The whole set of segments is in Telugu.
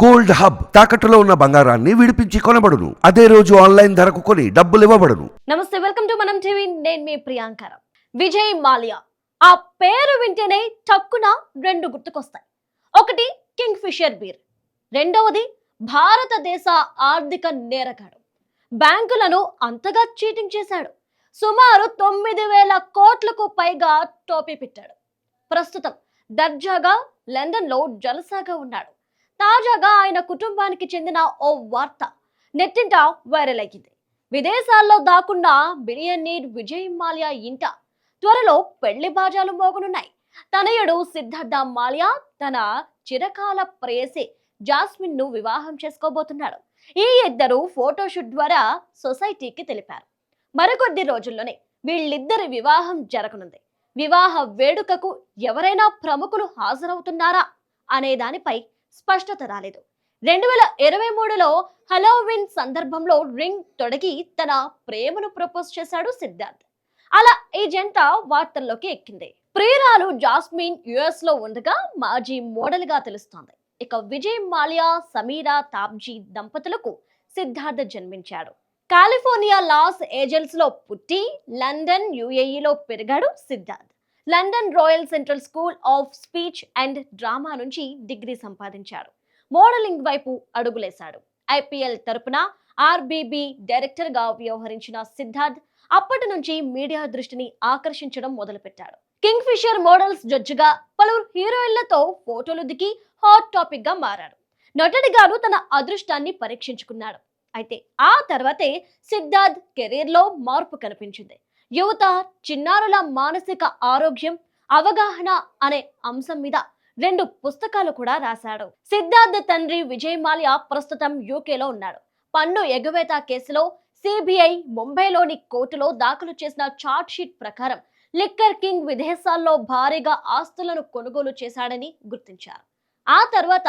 గోల్డ్ హబ్ తాకట్టులో ఉన్న బంగారాన్ని విడిపించి కొనబడును. అదే రోజు ఆన్లైన్ ధరకు కొని డబ్బులు ఇవ్వబడును. నమస్తే వెల్కమ్ టు మనం టీవీ. నేను మీ ప్రియాంకర విజయ్ మాల్యా. ఆ పేరు వింటేనే టక్కున రెండు గుర్తుకొస్తాయి. ఒకటి కింగ్ ఫిషర్ బీర్. రెండవది భారతదేశ ఆర్థిక నేరగాడు. బ్యాంకులను అంతగా చీటింగ్ చేశాడు. సుమారు తొమ్మిది వేల కోట్లకు పైగా టోపీ పెట్టాడు. ప్రస్తుతం దర్జాగా లండన్లో జలసాగా ఉన్నాడు. తాజాగా ఆయన కుటుంబానికి చెందిన ఓ వార్త నెట్టింట వైరల్ అయ్యింది. విదేశాల్లో దాక్కున్న బిలియనీర్ విజయ్ మాల్యా ఇంట త్వరలో పెళ్ళి బాజాలు మోగనున్నాయి. తనయుడు సిద్ధార్థ మాల్యా తన చిరకాల ప్రేయసి జాస్మిన్ను వివాహం చేసుకోబోతున్నాడు. ఈ ఇద్దరు ఫోటోషూట్ ద్వారా సొసైటీకి తెలిపారు. మరికొద్ది రోజుల్లోనే వీళ్ళిద్దరి వివాహం జరగనుంది. వివాహ వేడుకకు ఎవరైనా ప్రముఖులు హాజరవుతున్నారా అనే దానిపై స్పష్టత రాలేదు. రెండు వేల ఇరవై మూడులో హలోవిన్ సందర్భంలో రింగ్ తొడగి తన ప్రేమను ప్రపోజ్ చేశాడు సిద్ధార్థ్. అలా ఈ జంట వార్తల్లోకి ఎక్కింది. ప్రియురాలు జాస్మిన్ యుఎస్లో ఉండగా మాజీ మోడల్గా తెలుస్తోంది. ఇక విజయ్ మాల్యా సమీరా తాబ్జీ దంపతులకు సిద్ధార్థ్ జన్మించాడు. కాలిఫోర్నియా లాస్ ఏంజల్స్లో పుట్టి లండన్ యుఏఈలో పెరిగాడు Siddharth. London royal central school of speech and drama నుంచి డిగ్రీ సంపాదించాడు మోడలింగ్ వైపు అడుగులేశాడు. ఐపీఎల్ తరపున ఆర్బీబీ డైరెక్టర్గా వ్యవహరించిన సిద్ధార్థ్ అప్పటి నుంచి మీడియా దృష్టిని ఆకర్షించడం మొదలుపెట్టాడు కింగ్ ఫిషర్ మోడల్స్ జడ్జిగా పలువురు హీరోయిన్లతో ఫోటోలు దిగి హాట్ టాపిక్గా మారాడు నటుడిగాను తన అదృష్టాన్ని పరీక్షించుకున్నాడు. అయితే ఆ తర్వాతే సిద్ధార్థ్ కెరీర్లో మార్పు కనిపించింది. యువత చిన్నారుల మానసిక ఆరోగ్యం అవగాహన అనే అంశం మీద రెండు పుస్తకాలు కూడా రాశాడు. సిద్ధార్థ తండ్రి విజయ్ మాల్యా ప్రస్తుతం యూకేలో ఉన్నాడు. పన్ను ఎగవేత కేసులో సిబిఐ ముంబైలోని కోర్టులో దాఖలు చేసిన చార్ట్ షీట్ ప్రకారం లిక్కర్ కింగ్ విదేశాల్లో భారీగా ఆస్తులను కొనుగోలు చేశాడని గుర్తించారు. ఆ తర్వాత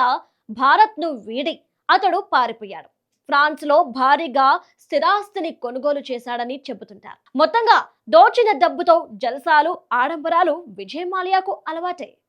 భారత్ను వీడి అతడు పారిపోయాడు. ఫ్రాన్స్లో భారీగా స్థిరాస్తిని కొనుగోలు చేశాడని చెబుతుంటారు. మొత్తంగా దోచిన డబ్బుతో జలసాలు ఆడంబరాలు విజయమాలయాకు అలవాటే